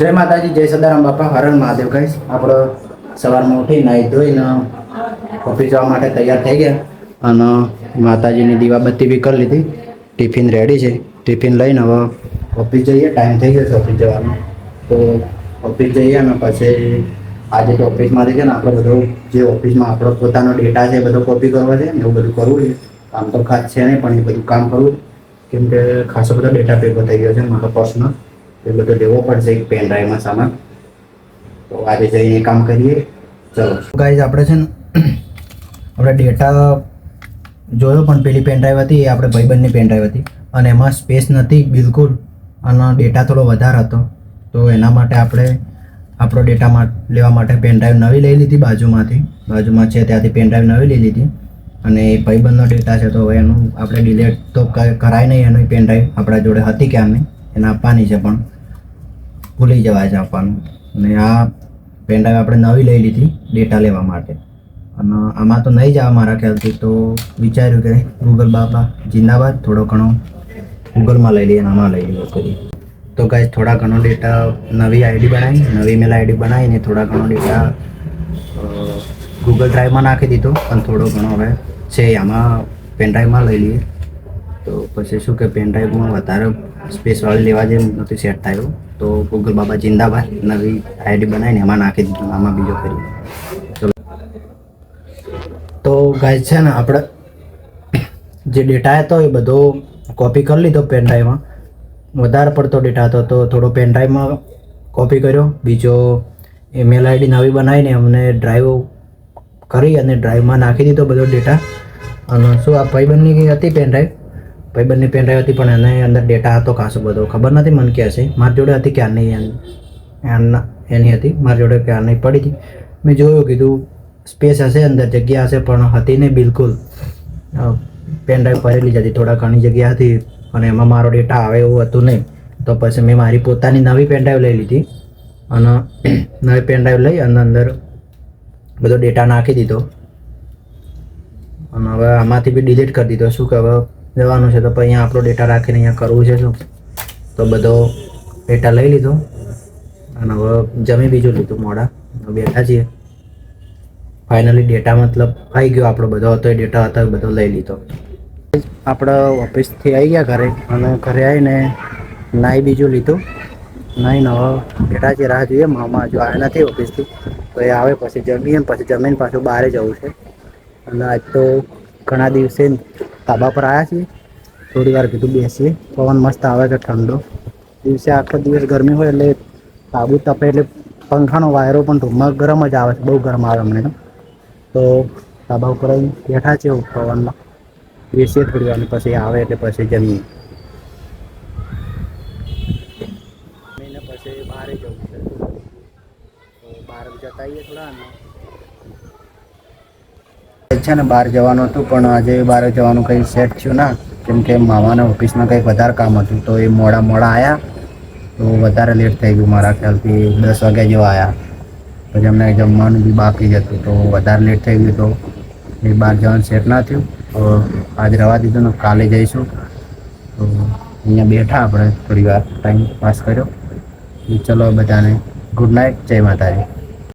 જય માતાજી, જય સદારામ બાપા. હરણ મહાદેવ કહીશ આપણે સવારમાં ઉઠી નાહી ધોઈને ઓફિસ જવા માટે તૈયાર થઈ ગયા અને માતાજીની દીવાબત્તી બી કરી લીધી. ટિફિન રેડી છે. ટિફિન લઈને હવે ઓફિસ જઈએ. ટાઈમ થઈ ગયો છે ઓફિસ જવાનો. તો ઓફિસ જઈએ અને પછી આજે તો ઓફિસમાંથી છે ને આપણે બધું, જે ઓફિસમાં આપણો પોતાનો ડેટા છે એ બધો કોપી કરવા છે એવું બધું કરવું છે. કામ તો ખાસ છે નહીં, પણ એ બધું કામ કરવું કેમ કે ખાસો બધો ડેટા ભેગો થઈ ગયો છે મારો પર્સનલ એ બધો લેવો પડશે એક પેન ડ્રાઈવમાં સામાન. તો આજે જઈને કામ કરીએ. ચલો. ગાઈઝ આપણે છે ને આપણે ડેટા જોયો, પણ પેલી પેન ડ્રાઈવ હતી, એ આપણે ભાઈબંધની પેન ડ્રાઈવ હતી. અને એમાં સ્પેસ નથી, બિલકુલ. અને ડેટા થોડો વધારે હતો. તો એના માટે આપણે આપણો ડેટા લેવા માટે પેન ડ્રાઈવ નવી લઈ લીધી બાજુમાંથી. બાજુમાં છે, ત્યાંથી પેન ડ્રાઈવ નવી લઈ લીધી. અને એ ભાઈબંધનો ડેટા છે, તો હવે એનું આપણે ડિલેટ તો કરાય નહીં એનું પેન ડ્રાઈવ આપણા જોડે હતી કે અમે, એને આપવાની છે પણ. ભૂલી જવાય છે આપવાનું અને આ પેન ડ્રાઈવ આપણે નવી લઈ લીધી ડેટા લેવા માટે. અને આમાં તો નહીં જવા મારા ખ્યાલથી, તો વિચાર્યું કે ગૂગલ બાપા, જિંદાબાદ, થોડો ઘણો ગૂગલમાં લઈ લઈએ આમાં લઈ લઈએ કરી તો કાંઈ થોડા ઘણો ડેટા નવી આઈડી બનાવી, નવી મેલ આઈડી બનાવીને થોડા ઘણો ડેટા ગૂગલ ડ્રાઈવમાં નાખી દીધો. પણ થોડો ઘણો હવે છે, આમાં પેન ડ્રાઈવમાં લઈ લઈએ. તો પછી શું કે પેન ડ્રાઈવમાં વધારે સ્પેસવાળી લેવા જેમ નથી સેટ થયો તો ગૂગલ બાબા જિંદાબાદ નવી આઈડી બનાવીને એમાં નાખી દીધું, આમાં બીજો કરી ચલો. તો ગાય છે ને આપણે જે ડેટા હતો એ બધો કોપી કરી લીધો પેન ડ્રાઈવમાં વધારે પડતો ડેટા હતો તો થોડો પેન ડ્રાઈવમાં કોપી કર્યો. બીજો ઈમેલ આઈડી નવી બનાવીને અમને ડ્રાઈવ કરી અને ડ્રાઈવમાં નાખી દીધો બધો ડેટા અને શું આ ભાઈબંધની હતી પેન ડ્રાઈવ ભાઈબંધની પેન ડ્રાઈવ હતી, પણ એને અંદર ડેટા હતો ખાસો બધો ખબર નથી, મને કે હશે મારી જોડે હતી ક્યારની એની એની હતી. મારી જોડે ક્યારની પડી હતી. મેં જોયું, કીધું સ્પેસ હશે, અંદર જગ્યા હશે, પણ હતી નહીં બિલકુલ. પેન ડ્રાઈવ ભરેલી જ હતી, થોડા ઘણી જગ્યા હતી, અને એમાં મારો ડેટા આવે એવું હતું નહીં. તો પછી મેં મારી પોતાની નવી પેન ડ્રાઈવ લઈ લીધી, અને નવી પેન ડ્રાઈવ લઈ, અને અંદર બધો ડેટા નાખી દીધો. અને હવે આમાંથી બી ડિલીટ કરી દીધો. શું કે હવે જવાનું છે. તો પછી અહીંયા આપણો ડેટા રાખીને અહીંયા કરવું છે શું? તો બધો ડેટા લઈ લીધો. અને હવે જમી બીજું લીધું મોડા. બેઠા છીએ. ફાઇનલી ડેટા મતલબ આવી ગયો આપણો બધો. હતો એ ડેટા હતો એ બધો લઈ લીધો. આપણે ઓફિસથી આવી ગયા ઘરે. અને ઘરે આવીને નાઈ બીજું લીધું. નહીં હવે બેઠા છે રાહ જોઈએ. મામા હજુ આવ્યા નથી ઓફિસથી તો એ આવે પછી જમીએ પછી જમીને પાછું બહાર જવું છે. અને આજ તો ઘણા દિવસે ધાબા પર આવ્યા છીએ. થોડી વાર કીધું બેસીએ. પવન મસ્ત આવે છે ઠંડો. દિવસે આખો દિવસ ગરમી હોય એટલે તાબુ તપે એટલે પંખાનો વાયરો પણ રૂમમાં ગરમ જ આવે છે. બહુ ગરમ આવે અમને તો. તાબા ઉપર બેઠા છે પવનમાં. બેસીએ થોડી વાર પછી આવે એટલે પછી જમીએ. પછી બહાર જવું છે. બહાર જતા આવીએ થોડા અને છે ને બહાર જવાનું હતું, પણ આજે બહાર જવાનું કંઈ સેટ થયું ના. કેમ કે મામાના ઓફિસમાં કંઈક વધારે કામ હતું, તો એ મોડા મોડા આવ્યા તો વધારે લેટ થઈ ગયું મારા ખ્યાલથી, દસ વાગ્યા જેવા આવ્યા પછી અમને જમવાનું બી બાકી જ હતું, તો વધારે લેટ થઈ ગયું તો એ બહાર જવાનું સેટ ના થયું. તો આજે રવા દીધું ને કાલે જઈશું. તો અહીંયા બેઠા આપણે, થોડી વાર ટાઈમ પાસ કર્યો. ચલો બધાને ગુડ નાઇટ જય માતાજી.